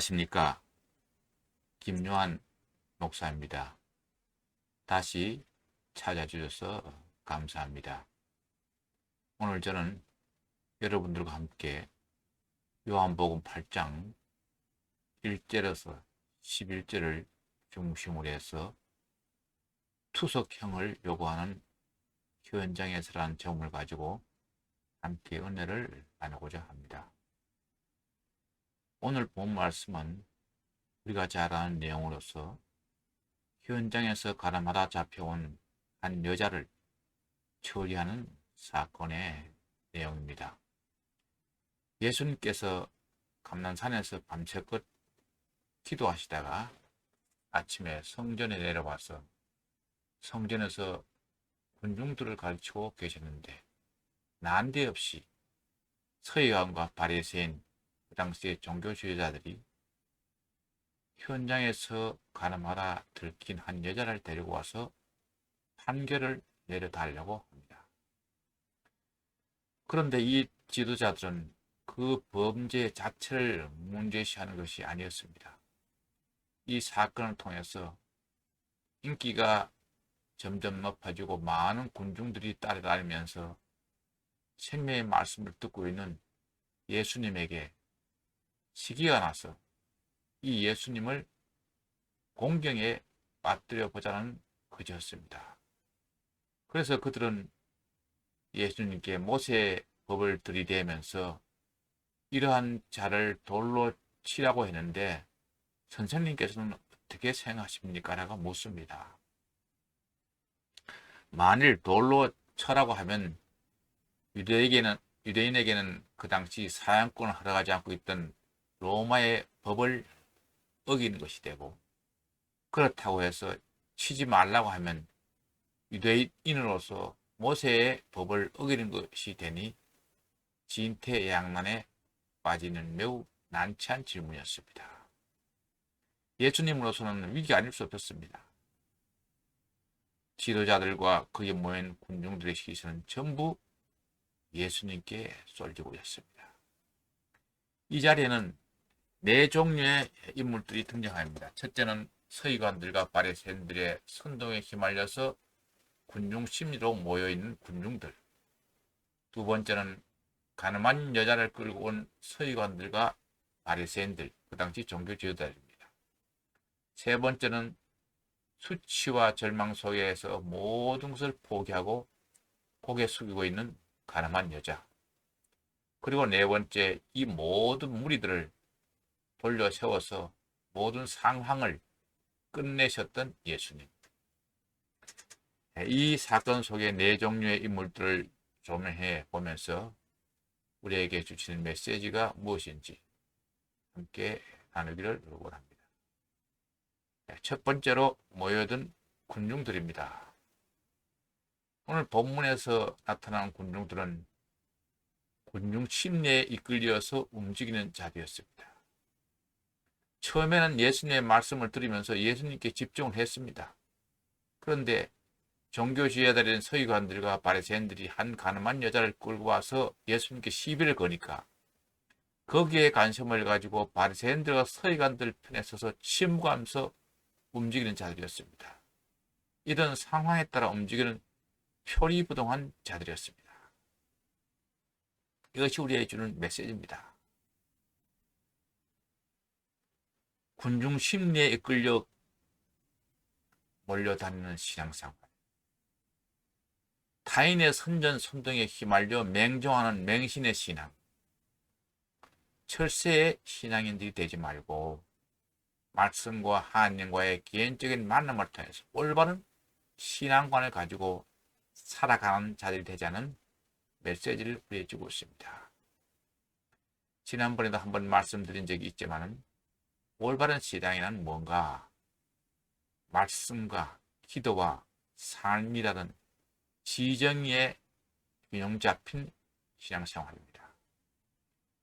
안녕하십니까. 김요한 목사입니다. 다시 찾아주셔서 감사합니다. 오늘 저는 여러분들과 함께 요한복음 8장 1절에서 11절을 중심으로 해서 투석형을 요구하는 현장에서란 점을 가지고 함께 은혜를 나누고자 합니다. 오늘 본 말씀은 우리가 잘 아는 내용으로서 현장에서 가늠하다 잡혀온 한 여자를 처리하는 사건의 내용입니다. 예수님께서 감난산에서 밤새껏 기도하시다가 아침에 성전에 내려와서 성전에서 군중들을 가르치고 계셨는데 난데없이 서기관과 바리새인 그 당시에 종교 지휘자들이 현장에서 가늠하다 들킨 한 여자를 데리고 와서 판결을 내려달라고 합니다. 그런데 이 지도자들은 그 범죄 자체를 문제시하는 것이 아니었습니다. 이 사건을 통해서 인기가 점점 높아지고 많은 군중들이 따라다니면서 생명의 말씀을 듣고 있는 예수님에게 시기가 나서 이 예수님을 공경에 빠뜨려 보자는 것이었습니다. 그래서 그들은 예수님께 모세의 법을 들이대면서 이러한 자를 돌로 치라고 했는데 선생님께서는 어떻게 생각하십니까? 라고 묻습니다. 만일 돌로 쳐라고 하면 유대에게는 유대인에게는 그 당시 사양권을 허락하지 않고 있던 로마의 법을 어기는 것이 되고 그렇다고 해서 치지 말라고 하면 유대인으로서 모세의 법을 어기는 것이 되니 진퇴양난에 빠지는 매우 난처한 질문이었습니다. 예수님으로서는 위기 아닐 수 없었습니다. 지도자들과 그에 모인 군중들의 시선은 전부 예수님께 쏠리고 있습니다. 이 자리에는 네 종류의 인물들이 등장합니다. 첫째는 서기관들과 바리새인들의 선동에 휘말려서 군중 심리로 모여있는 군중들. 두 번째는 가늠한 여자를 끌고 온 서기관들과 바리새인들, 그 당시 종교 지도자입니다. 세 번째는 수치와 절망 속에서 모든 것을 포기하고 고개 숙이고 있는 가늠한 여자. 그리고 네 번째, 이 모든 무리들을 돌려 세워서 모든 상황을 끝내셨던 예수님. 이 사건 속의 네 종류의 인물들을 조명해 보면서 우리에게 주시는 메시지가 무엇인지 함께 나누기를 원합니다. 첫 번째로 모여든 군중들입니다. 오늘 본문에서 나타난 군중들은 군중 침례에 이끌려서 움직이는 자리였습니다. 처음에는 예수님의 말씀을 들으면서 예수님께 집중을 했습니다. 그런데 종교지휘자들인 서기관들과 바리새인들이 한 가늠한 여자를 끌고 와서 예수님께 시비를 거니까 거기에 관심을 가지고 바리새인들과 서기관들 편에 서서 침묵하면서 움직이는 자들이었습니다. 이런 상황에 따라 움직이는 표리부동한 자들이었습니다. 이것이 우리에게 주는 메시지입니다. 군중 심리에 이끌려 몰려다니는 신앙생활. 타인의 선전 선동에 휘말려 맹종하는 맹신의 신앙. 철새의 신앙인들이 되지 말고 말씀과 하나님과의 개인적인 만남을 통해서 올바른 신앙관을 가지고 살아가는 자들이 되자는 메시지를 우리에 주고 있습니다. 지난번에도 한번 말씀드린 적이 있지만 올바른 신앙이란 뭔가 말씀과 기도와 삶이라는 지정의 균형 잡힌 신앙생활입니다.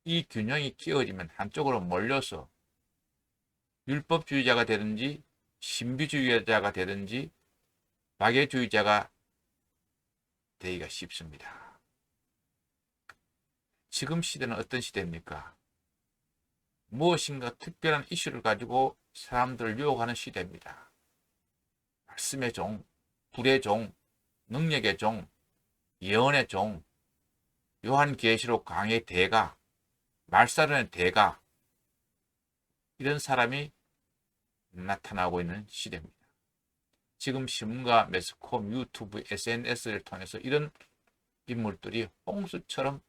이 균형이 끼어지면 한쪽으로 몰려서 율법주의자가 되든지 신비주의자가 되든지 마개주의자가 되기가 쉽습니다. 지금 시대는 어떤 시대입니까? 무엇인가 특별한 이슈를 가지고 사람들을 유혹하는 시대입니다. 말씀의 종, 불의 종, 능력의 종, 예언의 종, 요한계시록 강의 대가, 말살의 대가 이런 사람이 나타나고 있는 시대입니다. 지금 신문과 매스컴, 유튜브, SNS를 통해서 이런 인물들이 홍수처럼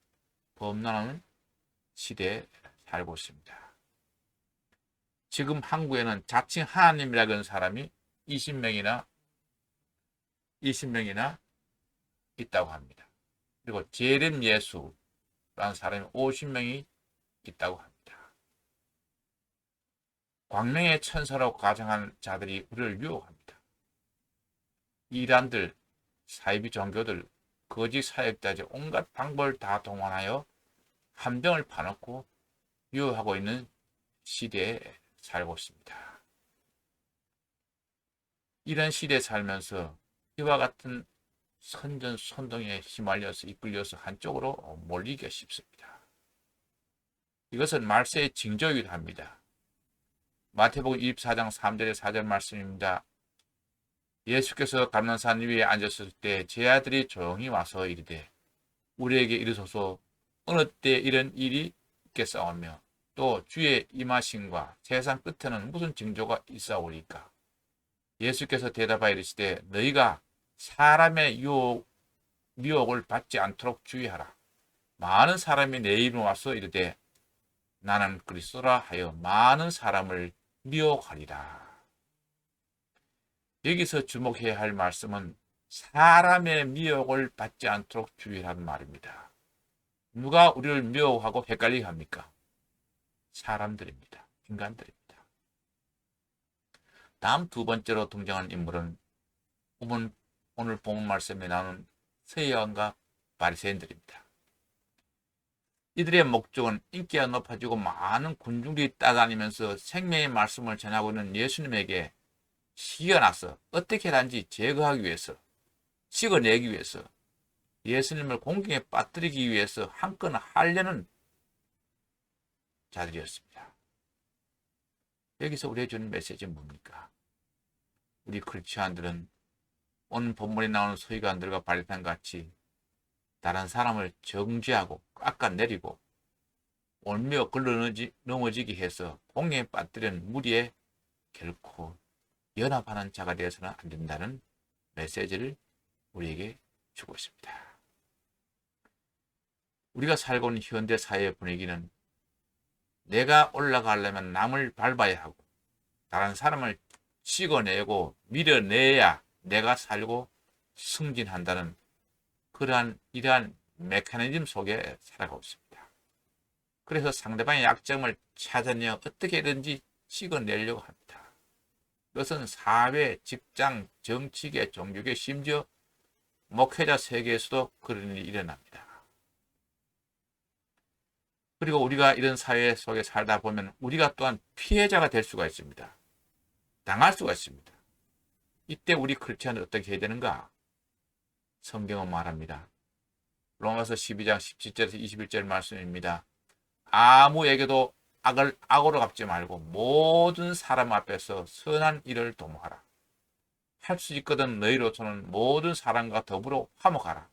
범람하는 시대에 살고 있습니다. 지금 한국에는 자칭 하나님이라는 사람이 20명이나 20명이나 있다고 합니다. 그리고 제렘 예수라는 사람이 50명이 있다고 합니다. 광명의 천사로 가정한 자들이 우리를 유혹합니다. 이란들, 사이비 종교들, 거짓 사역자들 온갖 방법을 다 동원하여 함정을 파놓고 유혹하고 있는 시대에 살고 있습니다. 이런 시대에 살면서 이와 같은 선전 선동에 휘말려서 이끌려서 한쪽으로 몰리기가 쉽습니다. 이것은 말세의 징조이기도 합니다. 마태복음 24장 3절의 4절 말씀입니다. 예수께서 감난산 위에 앉았을 때 제 아들이 조용히 와서 이르되 우리에게 이르소서 어느 때 이런 일이 있겠사오며 또 주의 임하심과 세상 끝에는 무슨 징조가 있사오리까 예수께서 대답하여 이르시되 너희가 사람의 유혹, 미혹을 받지 않도록 주의하라. 많은 사람이 내 이름으로 와서 이르되 나는 그리스도라 하여 많은 사람을 미혹하리라. 여기서 주목해야 할 말씀은 사람의 미혹을 받지 않도록 주의하는 말입니다. 누가 우리를 미혹하고 헷갈리게 합니까? 사람들입니다. 인간들입니다. 다음 두 번째로 등장하는 인물은 오늘, 본 말씀에 나오는 서기관과 바리새인들입니다. 이들의 목적은 인기가 높아지고 많은 군중들이 따다니면서 생명의 말씀을 전하고 있는 예수님에게 시기가 나서 어떻게 하든지 제거하기 위해서 찍어내기 위해서 예수님을 공경에 빠뜨리기 위해서 한건 하려는 자들이었습니다. 여기서 우리의 주는 메시지는 뭡니까? 우리 크리스천들은 오늘 본문에 나오는 서기관들과 바리새인 같이 다른 사람을 정죄하고 깎아내리고 올며 걸러 넘어지게 해서 공에 빠뜨리는 무리에 결코 연합하는 자가 되어서는 안 된다는 메시지를 우리에게 주고 있습니다. 우리가 살고 있는 현대 사회 분위기는 내가 올라가려면 남을 밟아야 하고 다른 사람을 찍어내고 밀어내야 내가 살고 승진한다는 그러한 이러한 메커니즘 속에 살아가고 있습니다. 그래서 상대방의 약점을 찾아내 어떻게든지 찍어내려고 합니다. 그것은 사회, 직장, 정치계, 종교계, 심지어 목회자 세계에서도 그런 일이 일어납니다. 그리고 우리가 이런 사회 속에 살다 보면 우리가 또한 피해자가 될 수가 있습니다. 당할 수가 있습니다. 이때 우리 크리스천은 어떻게 해야 되는가? 성경은 말합니다. 로마서 12장 17절에서 21절 말씀입니다. 아무에게도 악을 악으로 갚지 말고 모든 사람 앞에서 선한 일을 도모하라. 할 수 있거든 너희로서는 모든 사람과 더불어 화목하라.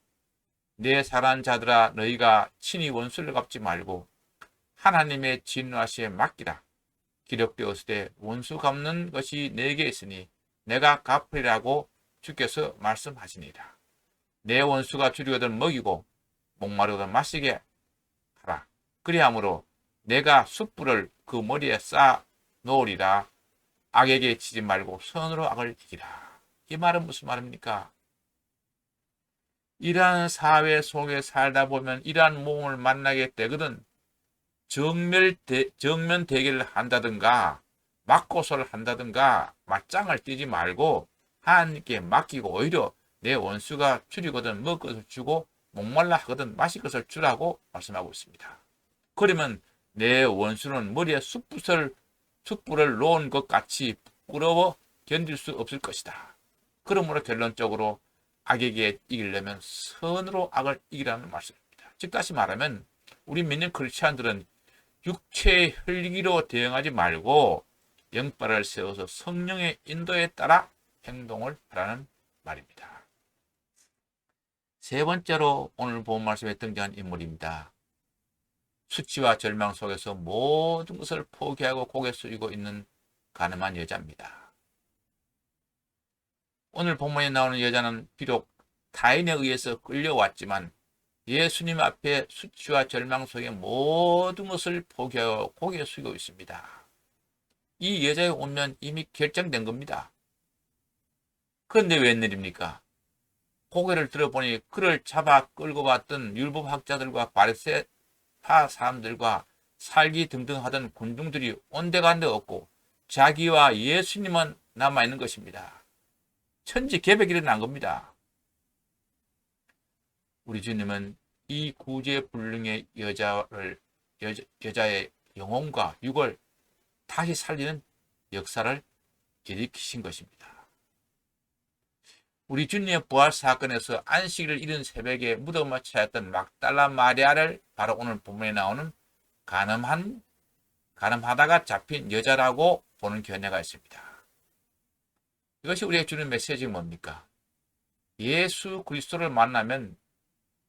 내 사랑하는 자들아 너희가 친히 원수를 갚지 말고 하나님의 진노하시에 맡기라. 기록되었을 때 원수 갚는 것이 내게 있으니 내가 갚으리라고 주께서 말씀하시니라. 내 원수가 줄이거든 먹이고 목마르거든 마시게 하라. 그리함으로 내가 숯불을 그 머리에 쌓아 놓으리라. 악에게 치지 말고 선으로 악을 이기라. 이 말은 무슨 말입니까? 이러한 사회 속에 살다 보면 이러한 몸을 만나게 되거든 정면, 대, 정면 대결을 한다든가 맞고소를 한다든가 맞짱을 뛰지 말고 하나님께 맡기고 오히려 내 원수가 줄이거든 먹을 것을 주고 목말라 하거든 마실 것을 주라고 말씀하고 있습니다. 그러면 내 원수는 머리에 숯불을, 숯불을 놓은 것 같이 부끄러워 견딜 수 없을 것이다. 그러므로 결론적으로 악에게 이기려면 선으로 악을 이기라는 말씀입니다. 즉 다시 말하면 우리 믿는 크리스찬들은 육체의 흘리기로 대응하지 말고 영빨을 세워서 성령의 인도에 따라 행동을 하라는 말입니다. 세 번째로 오늘 본 말씀에 등장한 인물입니다. 수치와 절망 속에서 모든 것을 포기하고 고개 숙이고 있는 가늠한 여자입니다. 오늘 본문에 나오는 여자는 비록 타인에 의해서 끌려왔지만 예수님 앞에 수치와 절망 속에 모든 것을 포기하고 고개 숙이고 있습니다. 이 여자의 운명 이미 결정된 겁니다. 그런데 웬일입니까? 고개를 들어보니 그를 잡아 끌고 왔던 율법학자들과 바리새파 사람들과 살기 등등 하던 군중들이 온데간데 없고 자기와 예수님은 남아있는 것입니다. 천지 개벽이 일어난 겁니다. 우리 주님은 이 구제불능의 여자를 여자, 여자의 영혼과 육을 다시 살리는 역사를 일으키신 것입니다. 우리 주님의 부활 사건에서 안식일을 잃은 새벽에 무덤을 찾았던 막달라 마리아를 바로 오늘 본문에 나오는 가늠한 가늠하다가 잡힌 여자라고 보는 견해가 있습니다. 이것이 우리의 주는 메시지가 뭡니까? 예수 그리스도를 만나면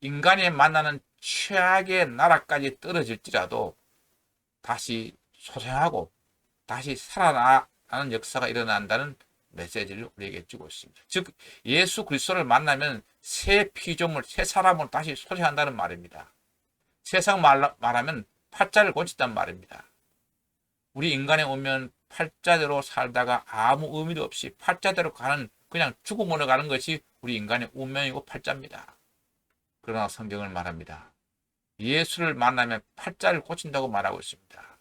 인간이 만나는 최악의 나라까지 떨어질지라도 다시 소생하고 다시 살아나는 역사가 일어난다는 메시지를 우리에게 주고 있습니다. 즉 예수 그리스도를 만나면 새 피조물, 새 사람을 다시 소생한다는 말입니다. 세상 말, 말하면 팔자를 고친단 말입니다. 우리 인간에 오면 팔자대로 살다가 아무 의미도 없이 팔자대로 가는 그냥 죽음으로 가는 것이 우리 인간의 운명이고 팔자입니다. 그러나 성경을 말합니다. 예수를 만나면 팔자를 고친다고 말하고 있습니다.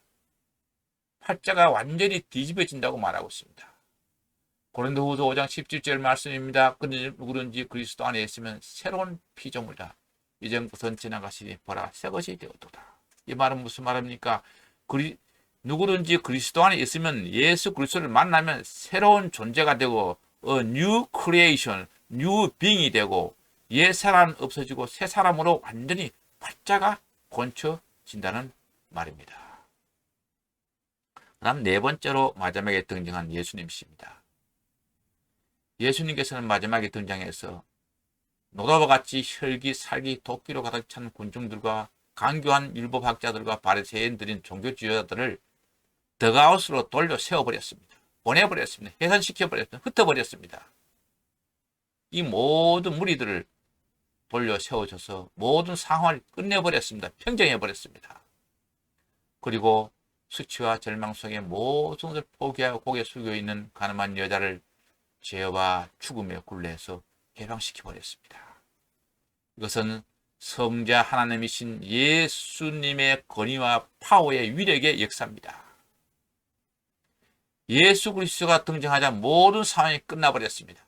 팔자가 완전히 뒤집어진다고 말하고 있습니다. 고린도후서 5장 17절 말씀입니다. 누구든지 그리스도 안에 있으면 새로운 피조물이다. 이전 것은 지나가시니 보라 새 것이 되었도다. 이 말은 무슨 말입니까? 그리, 누구든지 그리스도 안에 있으면 예수 그리스도를 만나면 새로운 존재가 되고 a new creation, new being이 되고 옛 사람 없어지고 새 사람으로 완전히 팔자가 권쳐진다는 말입니다. 다음 네 번째로 마지막에 등장한 예수님이십니다. 예수님께서는 마지막에 등장해서 노다와 같이 혈기, 살기, 도끼로 가득 찬 군중들과 강교한 율법학자들과 바리새인들인 종교지휘자들을 더가웃으로 돌려 세워버렸습니다. 보내버렸습니다. 해산시켜버렸습니다. 흩어버렸습니다. 이 모든 무리들을 돌려 세워줘서 모든 상황을 끝내버렸습니다. 평정해버렸습니다. 그리고 수치와 절망 속에 모든 것을 포기하고 고개 숙여 있는 가늠한 여자를 죄와 죽음의 굴레에서 해방시켜 버렸습니다. 이것은 성자 하나님이신 예수님의 권위와 파워의 위력의 역사입니다. 예수 그리스도가 등장하자 모든 상황이 끝나버렸습니다.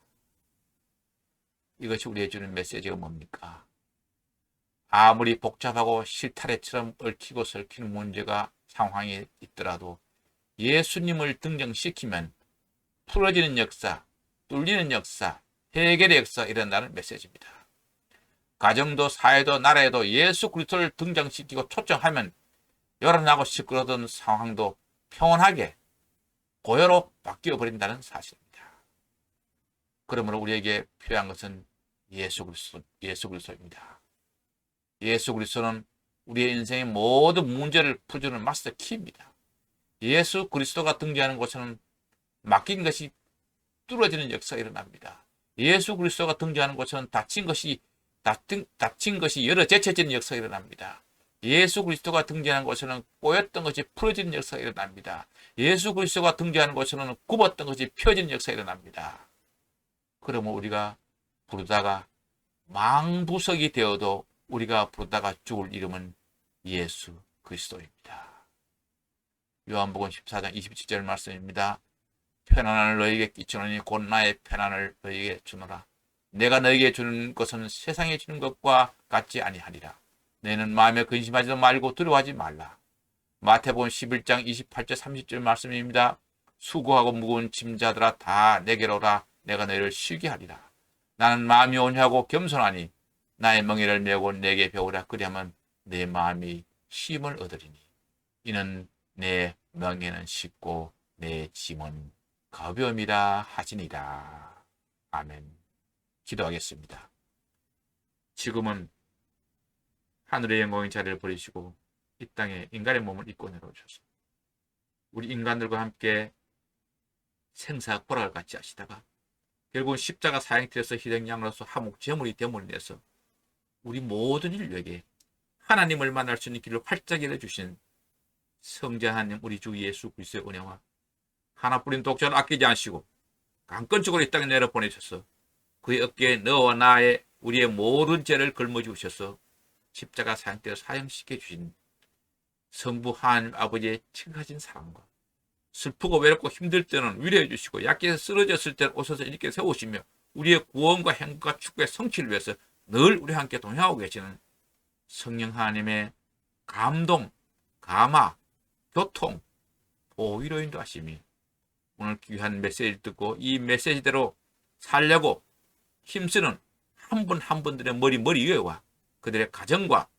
이것이 우리의 주는 메시지가 뭡니까? 아무리 복잡하고 실타래처럼 얽히고 설키는 문제가 상황이 있더라도 예수님을 등장시키면 풀어지는 역사, 뚫리는 역사, 해결의 역사 일어나는 메시지입니다. 가정도 사회도 나라에도 예수 그리스도를 등장시키고 초청하면 열어나고 시끄러던 상황도 평온하게 고요로 바뀌어 버린다는 사실입니다. 그러므로 우리에게 필요한 것은 예수 그리스도, 예수 그리스도입니다. 예수 그리스도는 우리의 인생의 모든 문제를 풀어주는 마스터 키입니다. 예수 그리스도가 등장하는 곳에는 맡긴 것이 뚫어지는 역사가 일어납니다. 예수 그리스도가 등장하는 곳에는 닫힌 것이 닫힌, 닫힌 것이 열어 제쳐지는 역사가 일어납니다. 예수 그리스도가 등장하는 곳에는 꼬였던 것이 풀어지는 역사가 일어납니다. 예수 그리스도가 등장하는 곳에는 굽었던 것이 펴지는 역사가 일어납니다. 그러면 우리가 부르다가 망부석이 되어도 우리가 부르다가 죽을 이름은 예수 그리스도입니다. 요한복음 14장 27절 말씀입니다. 편안을 너에게 끼치노니 곧 나의 편안을 너에게 주노라. 내가 너에게 주는 것은 세상에 주는 것과 같지 아니하리라. 너는 마음에 근심하지도 말고 두려워하지 말라. 마태복음 11장 28절 30절 말씀입니다. 수고하고 무거운 짐자들아 다 내게로 오라. 내가 너희를 쉬게 하리라. 나는 마음이 온유하고 겸손하니 나의 멍에를 메고 내게 배우라. 그리하면 내 마음이 힘을 얻으리니. 이는 내 명예는 쉽고 내 짐은 가벼움이라 하시니라. 아멘. 기도하겠습니다. 지금은 하늘의 영광의 자리를 버리시고 이 땅에 인간의 몸을 입고 내려오셔서 우리 인간들과 함께 생사 고락을 같이 하시다가 결국은 십자가 사형틀에서 희생양으로서 하목 제물이 되물이 내서 우리 모든 인류에게 하나님을 만날 수 있는 길을 활짝 열어주신 성자 하나님 우리 주 예수 그리스도의 은혜와 하나뿐인 독자를 아끼지 않으시고 강건적으로 이 땅에 내려보내셔서 그의 어깨에 너와 나의 우리의 모든 죄를 걸머주셔서. 십자가 사형대로 사형시켜 주신 성부 하나님 아버지의 측하신 사랑과 슬프고 외롭고 힘들 때는 위로해 주시고 약해서 쓰러졌을 때는 오셔서 이렇게 세우시며 우리의 구원과 행복과 축복의 성취를 위해서 늘 우리와 함께 동행하고 계시는 성령 하나님의 감동, 감화, 교통, 보위로 인도하심이 오늘 귀한 메시지를 듣고 이 메시지대로 살려고 힘쓰는 한 분 한 분들의 머리 머리 위에와 그들의 가정과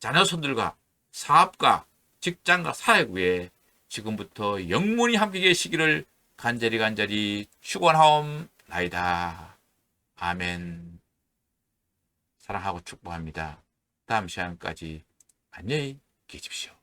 자녀손들과 사업과 직장과 사역 위에 지금부터 영원히 함께 계시기를 간절히 간절히 축원하옵나이다. 아멘. 사랑하고 축복합니다. 다음 시간까지 안녕히 계십시오.